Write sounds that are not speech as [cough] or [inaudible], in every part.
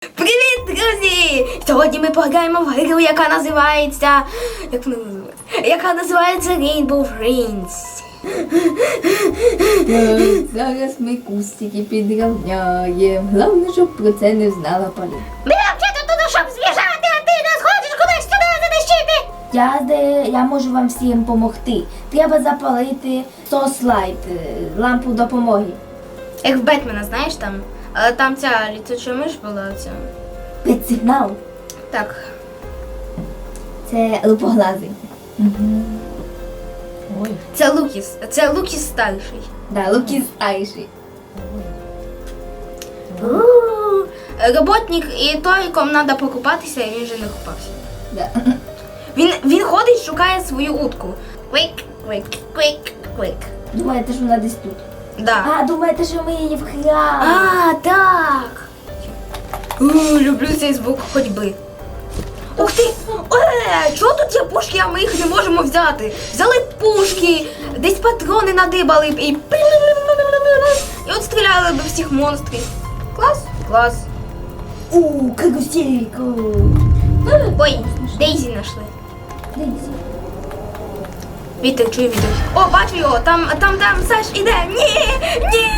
Привіт, друзі! Сьогодні ми пограємо в гру, яка називається. Як вона називається? Яка називається Rainbow Friends. Так, зараз ми кустики підрівняємо. Головне, щоб про це не знала Полі. Ми взяти туди, щоб збіжати, а ти нас хочеш кудись туди затащити. Я, де, я можу вам всім допомогти. Треба запалити сослайт, е, лампу допомоги. Як в Бетмена, знаєш там? Але там ця літуча миш була ця. Спецсигнал. Так. Це лупоглазий. Ой. Це Лукіс. Це Лукіс старший. Да, Лукіс старший. У-у-у. Роботник і той, кому треба покупатися, і він вже не купався. Да. Він, він ходить, шукає свою утку. Квик, квик, квик, квик. Думаєте, що вона десь тут? Да. А, думаєте, що ми її вкрали? А, так. У, люблю цей звук ходьби. Ух ти! Е, чого тут є пушки, а ми їх не можемо взяти? Взяли пушки, десь патрони надибали б і. І от стріляли б всіх монстрів. Клас? Клас. У, карусельку. Ой, Дейзі знайшли. Дивіться. Вітер, чую вітер. О, бачу його, там, там, там, Саш, іде. Ні! Ні!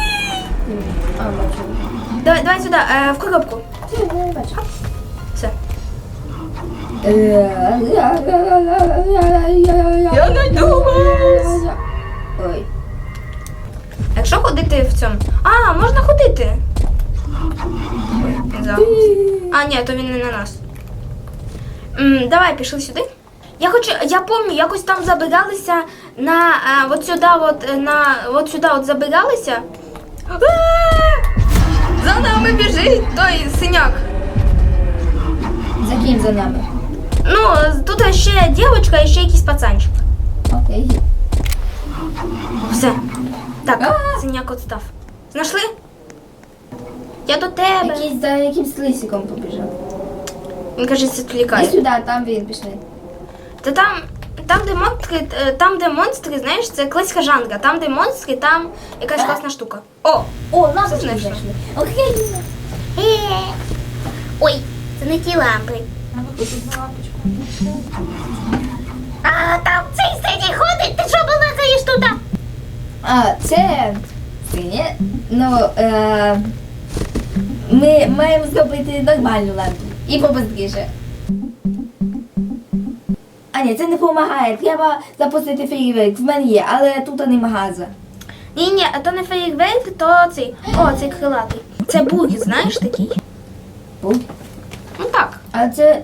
Давай, давай сюди, е, в коробку. Не. Все. Я найду. Ой. Якщо ходити в цьому. А, можна ходити. А, ні, то він не на нас. М, давай, пішли сюди. Я хочу, я пам'ятаю, якось там забиралися на е, от сюди, от е, на от сюди от забиралися. А! За нами біжить той синяк. За ким за нами? Ну, тут ще дівчинка і ще якийсь пацанчик. Окей. Все. Так, А! синяк отстав. Знайшли? Я до тебе. Якийсь за якимсь лисиком побіжав. Він каже, це Іди сюди, там він пішли. Та там, там, де монстри, е, там, де монстри, знаєш, це класька жанра. Там, де монстри, там якась класна штука. О! О, лампочки Це знайшла. знайшли. Окей. Ой, це не ті лампи. А там цей синій ходить, ти що балакаєш туди? А, це синє. Ну, е, ми маємо зробити нормальну лампу. І побыстріше. А ні, це не допомагає. Треба запустити фейерверк. В мене є, але тут не магаза. Ні, ні, а то не фейерверк, то цей. О, цей крилатий. Це бугі, знаєш такий? Бу. Ну так. А це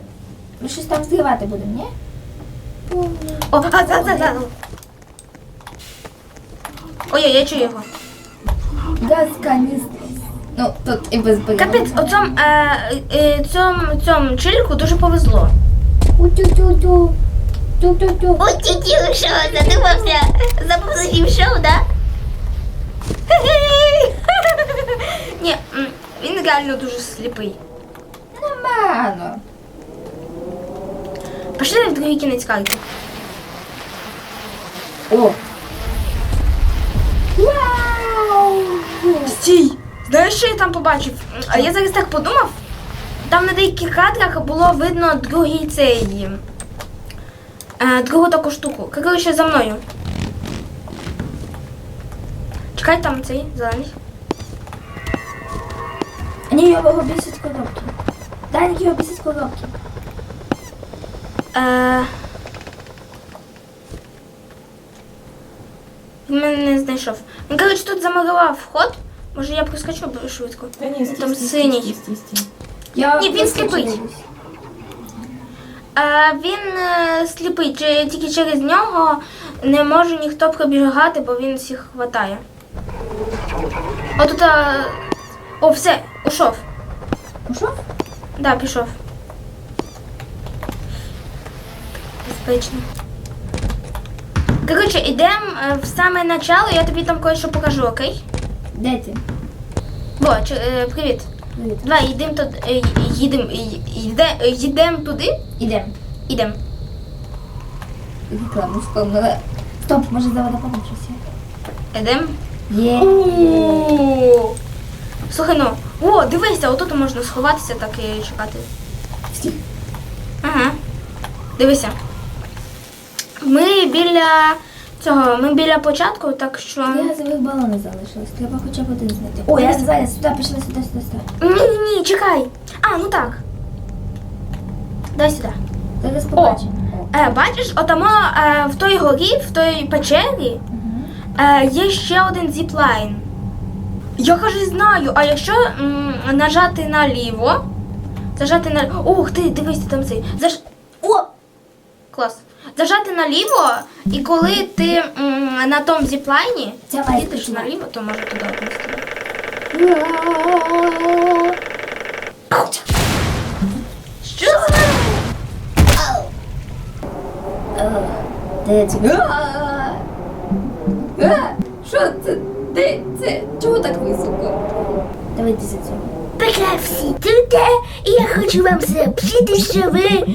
ми щось там зривати будемо, ні? О, а, так, так, так. Ой, я чую його. Газ каністр. Ну, тут і без порядку. Капець, оцьому е, е, цьому, цьому чиліку дуже повезло. У-тю-тю-тю. Тю-тю-тю. Ой, тіті, що, задумався? Забув за фільм шоу, да? [laughs] Ні, він реально дуже сліпий. Нормально. Пішли в другий кінець карти. О. Вау! Стій! Знаєш, що я там побачив? А я зараз так подумав. Там на деяких кадрах було видно другий цей. Е, другу таку штуку. Коротше, за мною. Чекай там цей зелений. Ні, його бісять коробки. Данік його бісять коробки. Е... Він мене не знайшов. Він, коротше, тут замалював вход. Може я проскочу б- швидко. Та ні, стій, Там стій, стій, синій. стій, стій, стій. Я Ні, він просто сліпий. чуюсь. Е, він е, сліпий, чи тільки через нього не може ніхто пробігати, бо він всіх хватає. Отут. Е... О, все, ушов. Ушов? Да, пішов. Безпечно. Коротше, йдемо в саме начало, я тобі там кое-що покажу, окей? Де ти? Бо, е, привіт. Давай, йдемо тут, е, їдемо, йде, йдемо туди, Ідем. йдемо. Рекламу вспомнила. Стоп, може за водопадом щось є? Йдемо. Є. О, Слухай, ну, о, дивися, отут можна сховатися так і чекати. Всі. Ага. Дивися. Ми біля цього, ми біля початку, так що. Три газових балони залишилось. Треба хоча б один знайти. О, я зараз сюди пішла, сюди, сюди, сюди. Ні, ні, чекай. А, ну так. Дай сюди. Зараз побачимо. Е, бачиш, отамо е, в той горі, в той печері е, є ще один зіплайн. Я каже, знаю, а якщо м, нажати наліво, зажати на. Ух ти, дивись, там цей. Заж... О! Клас. Зажати наліво, і коли ти м, на тому зіплайні їдеш спочивати. наліво, то може туди віднести. Що це? Е, Де це? Е, Що це? Де це? Чого так високо? Давайте за цього. Всі тут, і я хочу вам сообщити, що ви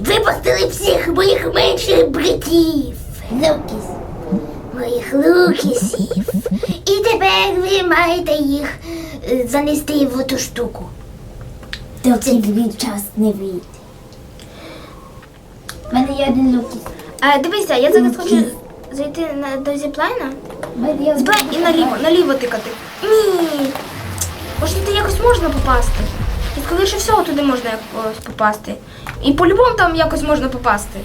випустили всіх моїх менших братів. Лукіс. Моїх лукісів. І тепер ви маєте їх е, занести в ту штуку. Доки він час не вийде. У мене є один Лукіс. Е, дивися, я зараз хочу зайти на, до зіплайна. Збирай і наліво, наліво тикати. Ні. Може туди якось можна попасти. І скоріше всього туди можна якось попасти. І по-любому там якось можна попасти.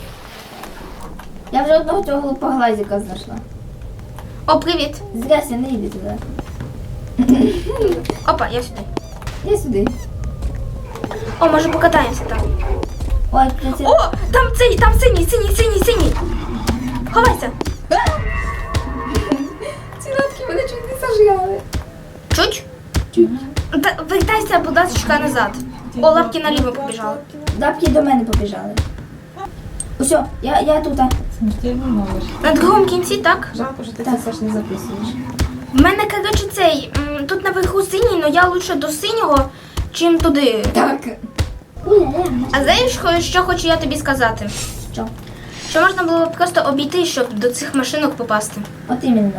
Я вже одного цього глупоглазика знайшла. О, привіт. Зряся, не йди туди. [laughs] Опа, я сюди. Я сюди. О, може покатаємося там. Ой, це... О, там цей, там синій, синій, синій, синій. Ховайся. [laughs] Ці лапки мене чуть не зажали. Та, вертайся, будь ласка, назад. О, лапки наліво побіжали. Лапки до мене побіжали. Усьо, я, я тут. а. Смертельний номер. На другому кінці, так? Жалко, що ти Так. це Саш не записуєш. В мене, коротше, цей, м, тут наверху синій, але я лучше до синього, чим туди. Так. А знаєш, хо- що хочу я тобі сказати? Що? Що можна було б просто обійти, щоб до цих машинок попасти. От іменно.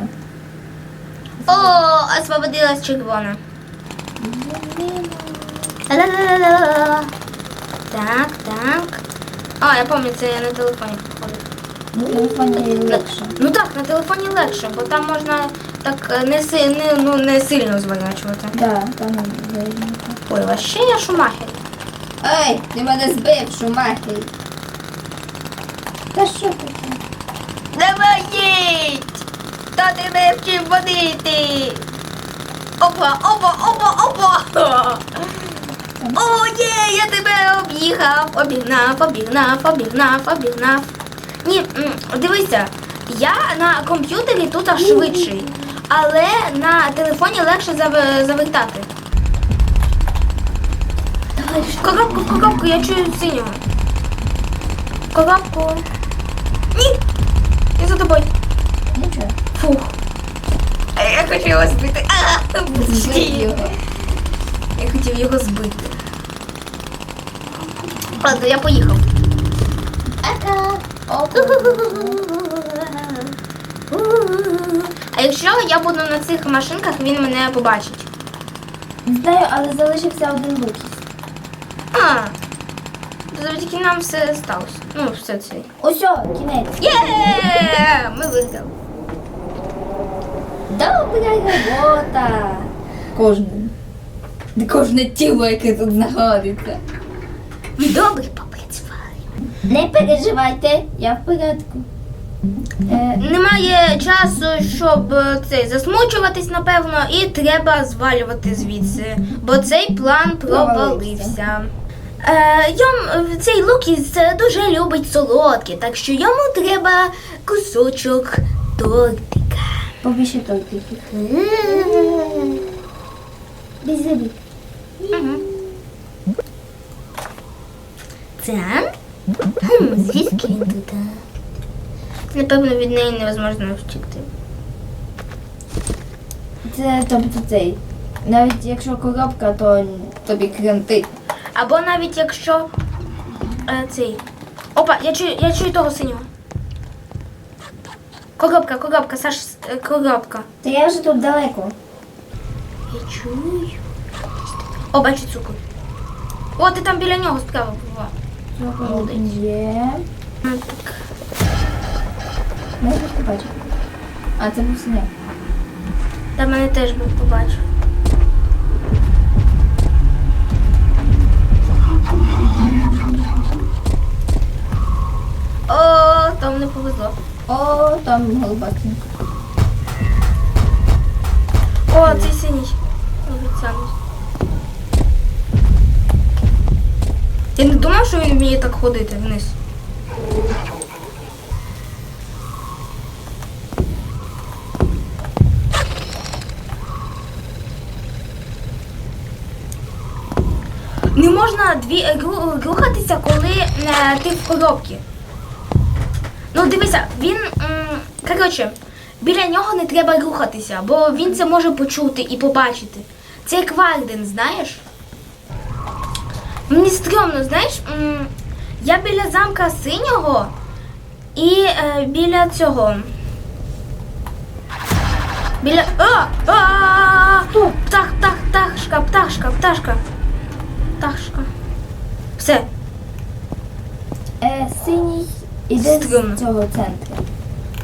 О, освободилась червона. Так, так. А, я пам'ятаю, це я на телефоні проходив. На телефоні легше. Ну так, на телефоні легше, бо там можна так е, не, си- не, ну, не сильно зворачувати. Да, там видно. Ой, вообще я шумахер. Ей, ти мене збив, шумахи. Та що таке? Давай їдь! Та ти не вчив водити! Опа, опа, опа, опа! О, є, я тебе об'їхав, обігнав, обігнав, обігнав, обігнав. Ні, дивися, я на комп'ютері тут аж швидший, але на телефоні легше зав- завертати. Коробку, коробку, я чую синього. Коробку. Ні! Я за тобою. Нічого. Фух. А я хочу його збити. А, його. Я хотів його збити. Ладно, я поїхав. А якщо я буду на цих машинках, він мене побачить. Не знаю, але залишився один Лукіс. А, завдяки нам все сталося. Ну, все це. Усьо, кінець. Є! Ми виграли. Добра робота. Кожне. Кожне тіло, яке тут знаходиться. Ви добре попрацювали. Не переживайте, я в порядку. Е, Немає часу, щоб е, цей засмучуватись, напевно, і треба звалювати звідси, бо цей план провалився. Е, йом, цей Лукіс е, дуже любить солодке, так що йому треба кусочок тортика. Побільше тортиків. Без забіг. Угу. Це? Звідки він тут? Напевно, від неї невозможно втекти. Це тобто цей. Навіть якщо коробка, то тобі крентить. Або навіть якщо е, цей. Опа, я чую, я чую того синього. Коробка, коробка, Саш, е, коробка. Та я вже тут далеко. Я чую. О, бачу цукор. О, ти там біля нього справа була. Цукор є. Так. Не побачив. А, це був синяк. Та мене теж був побачив. О, там не повезло. О, там голубатий. О, цей синій. Обіцяний. Я не думав, що він вміє так ходити вниз. Не можна дві, е, рухатися, коли е, ти в коробці. Ну, дивися, він. Коротше, біля нього не треба рухатися, бо він це може почути і побачити. Це як Варден, знаєш? Мені стрьомно, знаєш, я біля замка синього і е, біля цього. Біля. А! А! Птах, птах, пташка, пташка, пташка. Пташка. Все. Е, синій іде Стрьомно. з цього центру.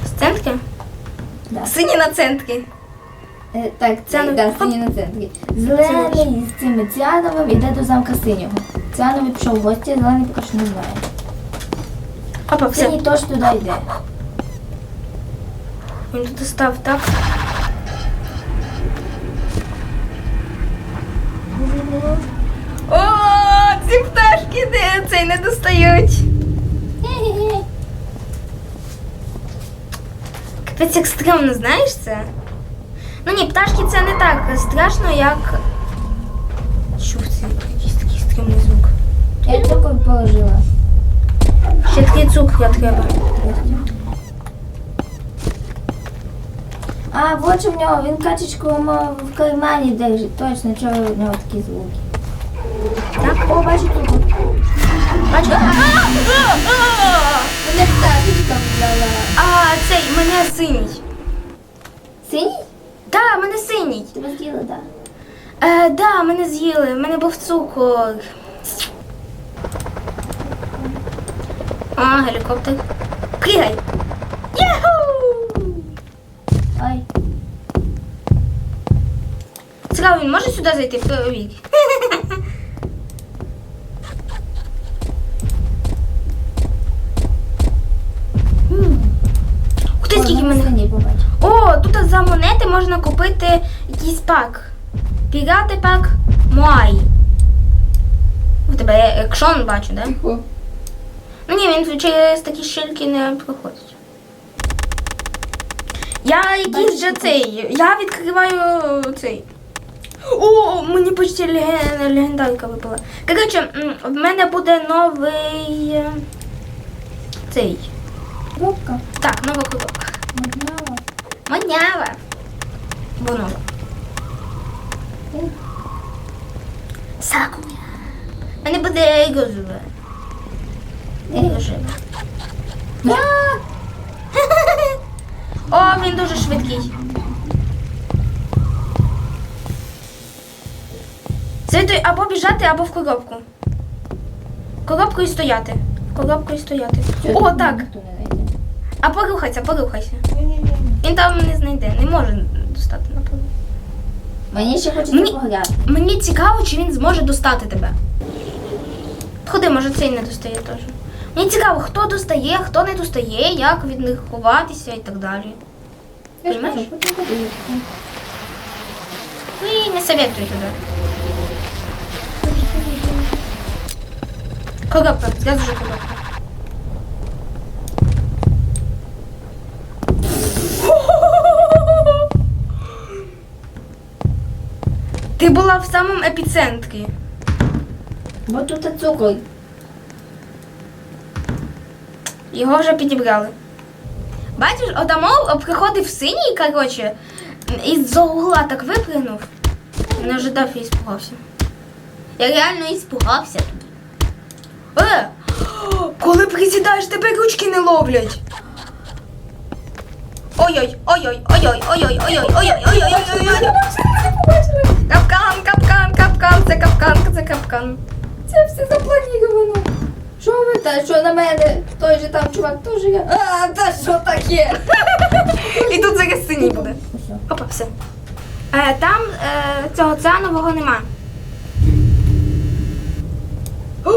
З центрки? Да. Сині на центрі. Е, так, Ціановий. да, синій на центрі. Зелений з цим ціановим іде до замка синього. Ціановий пішов в гості, зелений поки що не знає. Опа, все. Синій теж туди йде. Він тут став так. О, ці пташки де цей не достають. Капець як стрьомно, знаєш це? Ну ні, пташки це не так страшно, як. Чув це якийсь такий стрьомний звук. Я цукор положила. Ще такий цукру треба. А, от що в нього, він качечку в кармані держить. Точно, чого в нього такі звуки. Так? О, бачу цукор. Бачу. [laughs] Мене пташечка взяла. А цей мене синій. Синій? Так, мене синій. Тебе з'їла, так. Е, да, мене з'їли, в мене був цукор. А, гелікоптер. Пригай! Яху! Ай. Цікаво, він може сюди зайти в вік? Ух ти, скільки в мене. Синій побачив. О, тут за монети можна купити якийсь пак. Пірати пак Муай. У тебе екшон бачу, да? Ну ні, він через такі шильки не проходить. Я якийсь же цей. Я відкриваю цей. О, мені почти легендарка випала. Коротше, в мене буде новий. е, Цей. Робка. Так, нова коробка. 뭐라? 응? 사고야. 아니 근데 이거 왜? Idę szybko. O, він дуже швидкий. Слідуй або біжати, або в коробку. Коробку і стояти. Коробку і стояти. О, так. А порухайся, порухайся. Він там не знайде, не може. Мені ще хочеться Мені- погуляти. Мені цікаво, чи він зможе достати тебе. Ходи, може, цей не достає теж. Мені цікаво, хто достає, хто не достає, як від них ховатися і так далі. Я ж Понимаєш? потім подивлюся. Ну і не советую туди. Коробка, зразу же коробка. Ти була в самому епіцентрі. Бо тут цукор. Його вже підібрали. Бачиш, Отамов приходив синій, коротше, із за угла так випригнув. Не ожидав і іспугався. Я реально іспугався. Е! Коли присідаєш, тебе ручки не ловлять. Ой-ой, ой-ой, ой-ой, ой-ой, ой-ой, ой-ой, ой-ой, ой-ой, ой-ой. Капкан, капкан, капкан, це капкан, це капкан. Це все заплановано. Що ви та що на мене? Той же там чувак теж я. А, та що таке? І тут зараз синій буде. Опа, все. Е, там е, цього цианового нема. О!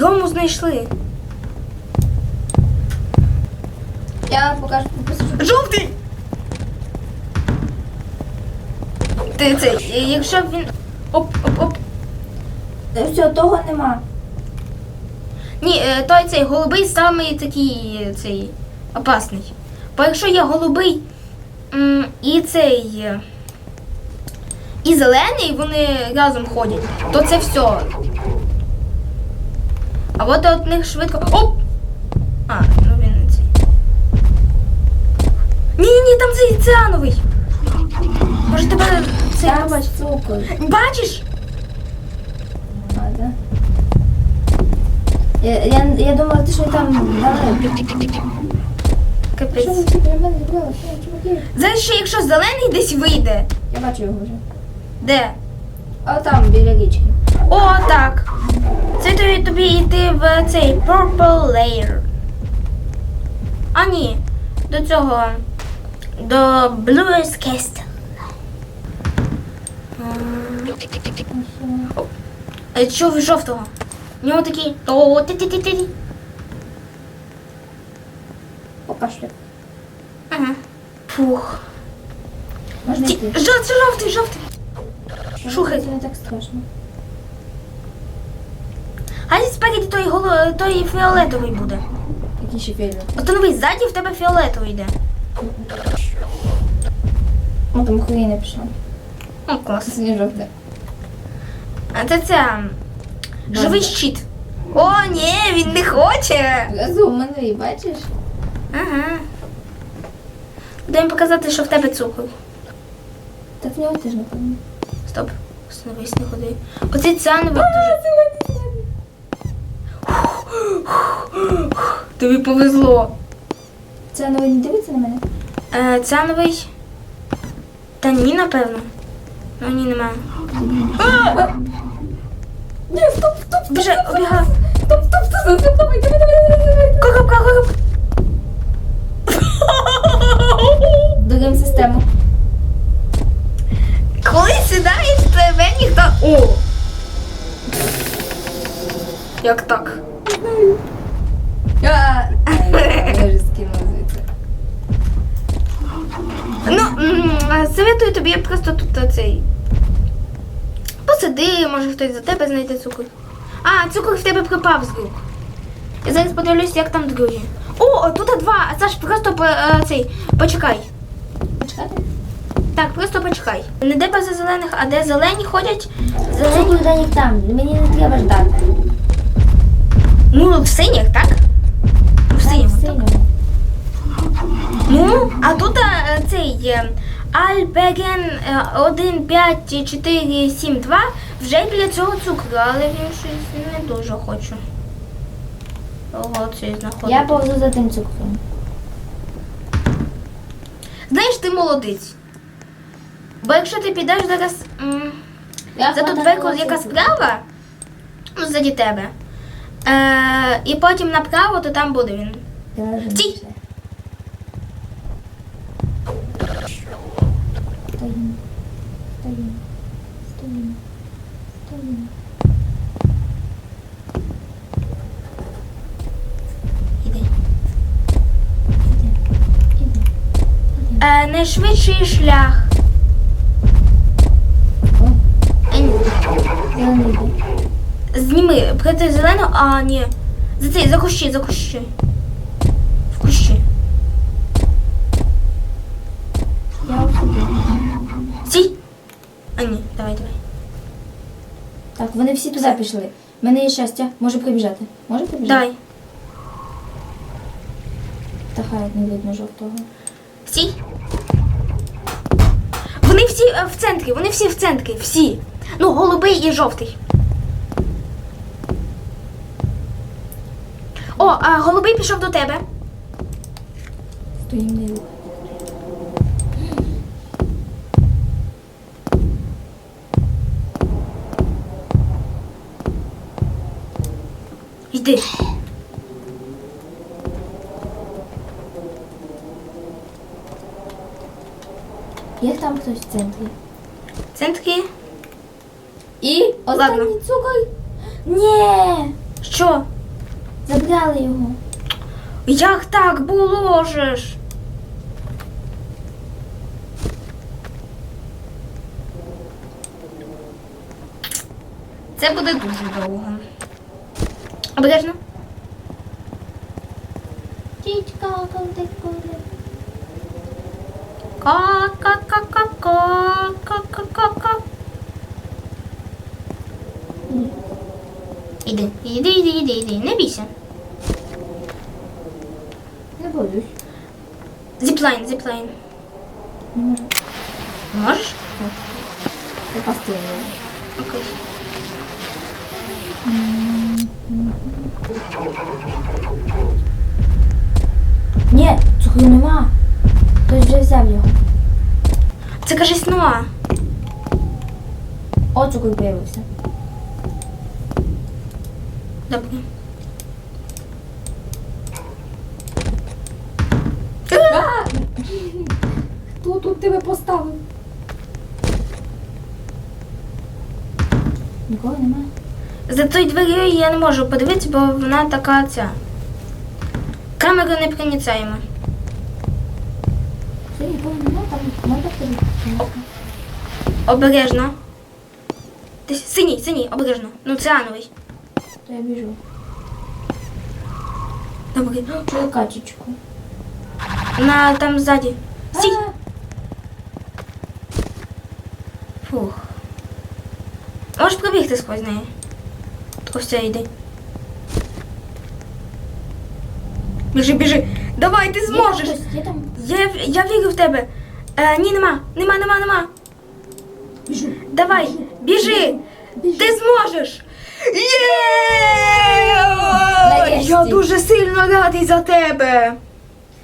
Гому знайшли. Я покажу. Жовтий! Ти цей, е, якщо б він. Оп, оп, оп. Все, того нема. Ні, е, той цей голубий самий такий е, цей опасний. Бо якщо є голубий і цей. е, І зелений, вони разом ходять, то це все. А от от них швидко. Оп! А, ну він не цей. Ні, ні, ні, там цей циановий. Може тебе Там цукор. Бачиш? Ладно. Я, я, я думала, ти що там. Що Капець. мене зробили? Що, чуваки? Зараз ще якщо зелений десь вийде. Я бачу його вже. Де? А там, біля річки. О, так. Це тобі, тобі йти в цей Purple Layer. А ні. До цього. До Blue's Castle. М. Е, Чув жовтого. У нього такий. О, ти ти ти ти Покашлю. Ага. Фух. Можна йти? жов- це жовтий, жовтий. Шухай. Це не так страшно. А спереді той голо, той фіолетовий буде. Який ще фільм? Остановись, ззаді в тебе фіолетовий йде. О, там Україна пішла. О, клас. Синє жовте. А це це. Живий щит. О, ні, він не хоче. Розумний, бачиш? Ага. Дай показати, що в тебе цукор. Так в нього теж напевно. Стоп. Остановись, не ходи. Циановий дуже. Тобі повезло. Це не дивиться на мене? Е, циановий. Та ні, напевно. Ну ні, немає. Біже, обігай. стоп, стоп, стоп, стоп, давай, давай, давай, давай. Коробка, коробка. Додаємо систему. Коли сідаєш, тебе ніхто. О! Як так? Я вже скинула звідси. Ну, советую тобі просто тут оцей. Посиди, може хтось за тебе знайде цукор. А, цукор в тебе пропав з рук. Я зараз подивлюсь, як там другі. О, тут два. А Саш, просто по, е, цей, почекай. Почекати? Так, просто почекай. Не де база зелених, а де зелені ходять. Зелені. не там, мені не треба ждати. Ну, в синіх, так? В синіх. Ну, а тут е, цей е, Альбеген е, 1, 5, 4, 7, 2 вже біля цього цукру, але він щось не дуже хочу. Ого, цей знаходити. Я повзу за тим цукром. Знаєш, ти молодець. Бо якщо ти підеш зараз м, Я за ту дверку, яка справа, ну, ззаді тебе, е, і потім направо, то там буде він. Стій! Стоїмо. Стоїмо. Стоїмо. Стоїмо. Іди. Іди. Іди. Е, найшвидший шлях. Е, зелений йде. Зніми, проти зеленого, а ні. За цей, за кущі, за кущі. В кущі. Я. Стій. А ні, давай, давай. Так, вони всі туди пішли. У мене є щастя. Може прибіжати. Може прибіжати? Давай. Та хай не видно жовтого. Стій. Вони всі е, в центрі, вони всі в центрі, всі. Ну, голубий і жовтий. О, а голубий пішов до тебе. Стоїм Йди. Там хтось в центрі. Центрі. І останній Ладно. цукор. Ні, Що? забрали його. Як так було же ж? Це буде дуже довго. Обережно. Чічка, коли Kalk kalk kalk kalk kalk. İdi, idi, idi, idi, idi. Ne bilsin? Ne koyuyor? Zipline, zipline. Можешь? Я поставила. Окей. Ні, цього нема. Хтось вже взяв його. Це кажись Ноа. О, цукор появився. Добре. Хто тут тебе поставив? Нікого немає. За тою дверю я не можу подивитися, бо вона така ця. Камера не проницаємо. Все, нікого немає, там можна тобі. Обережно. Десь синій, синій, обережно. Ну, циановий. То я біжу. Добре. Чую качечку. На там ззаді. Стій. Фух. Можеш пробігти сквозь неї. Тако все йди. Біжи, біжи. Давай, ти зможеш. там. Я, я вірю в тебе. Е, ні, нема. Нема, нема, нема. Біжу. Давай, біжи. Ти зможеш. Є! Нарешті. Я дуже сильно радий за тебе.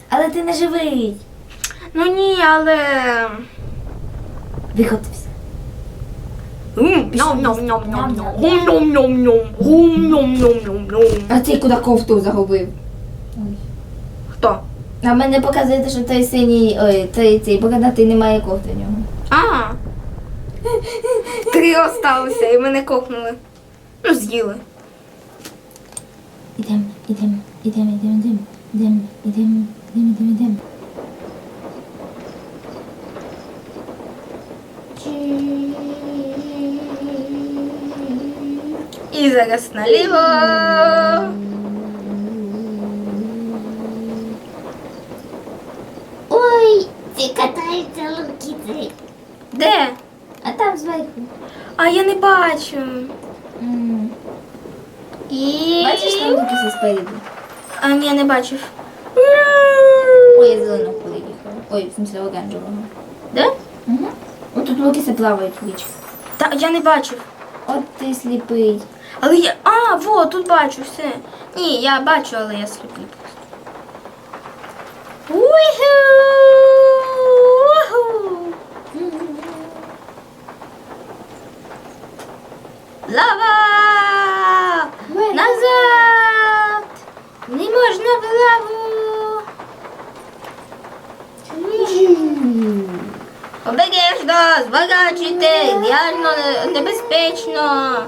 Але ти не живий. Ну ні, але. Ном-ном-ном-ном-ном. А ти куди кофту загубив? Хто? А мене показуєте, що той синій, ой, той цей бородатий немає кофти в нього. А. Три осталося і мене копнули. Ну, з'їли. Ідем, ідем, ідем, ідем, ідем, ідем, ідем, ідем, ідем, ідем. І зараз наліво. Ой, ці катаються лукіти. Де? А там зверху. А я не бачу. М. І... Бачиш там Лукаса спереду? А, ні, я не бачив. Ой, я зеленого переїхала. Ой, в смысле оранжевого. Де? Угу. От тут Лукаси плавають в річку. Та я не бачив. От ти сліпий. Але я. А, во, тут бачу все. Ні, я бачу, але я сліпий! Лава! Назад! Не можна в лаву! Обережно, зворачуйте, реально не- небезпечно.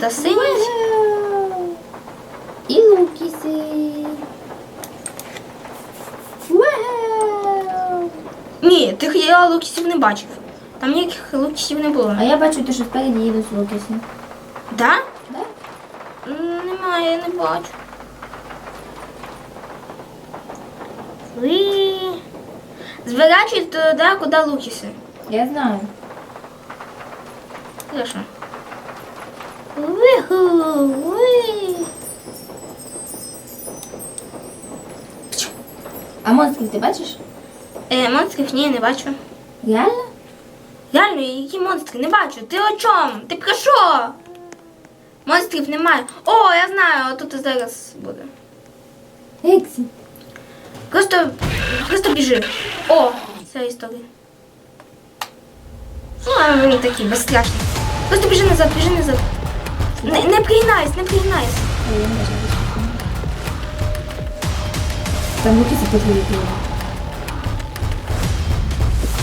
Та синій. І Лукіси. Ні, тих я лукісів не бачив. Там ніяких лукісів не було. А я бачу, те, що спереді їдуть Лукіси. Да? Да? М, Немає, я не бачу. Ви. Зворачуй туди, куди лукіси. Я знаю. Хорошо. А монстрів ти бачиш? Е, монстрів ні, не бачу. Реально? Реально, які монстри? Не бачу. Ти о чому? Ти про що? Монстрів немає. О, я знаю, тут і зараз буде. Ексі. Просто, просто біжи. О, Ця історія. Ну, а вони такі безстрашні. Просто біжи назад, біжи назад. Не, не пригинайся, не пригинайся. А я не бачу. Там руки запотіли.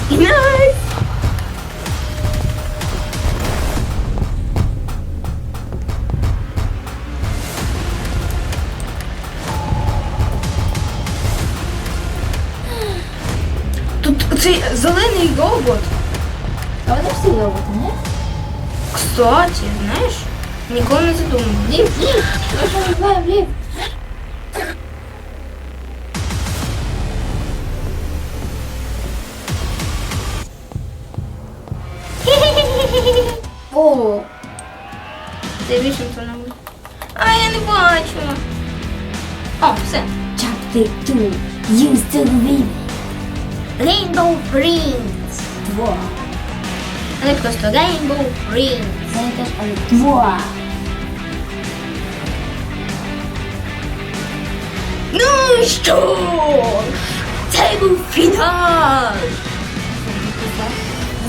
Пригинайся. Тут цей зелений робот. А вони всі роботи, не? Кстати, знаєш, ніколи не задумував. Лів, лів! Ми що не. О, Це вішенка на мене. А я не бачу. О, все. chapter 2. Use to live. Rainbow Prince. Два. Але просто Rainbow Prince. Це теж, але два. Ну що це був фінал.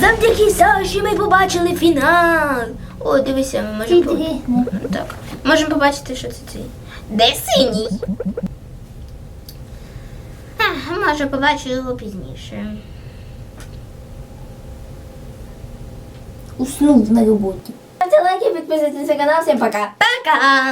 Завдяки Саші ми побачили фінал. О, дивися, ми можемо по... Інтересно. так. Можемо побачити, що це цей. Де синій? А, може, побачу його пізніше. Уснув на роботі. Ставте лайки, підписуйтесь на канал. Всім пока. Пока!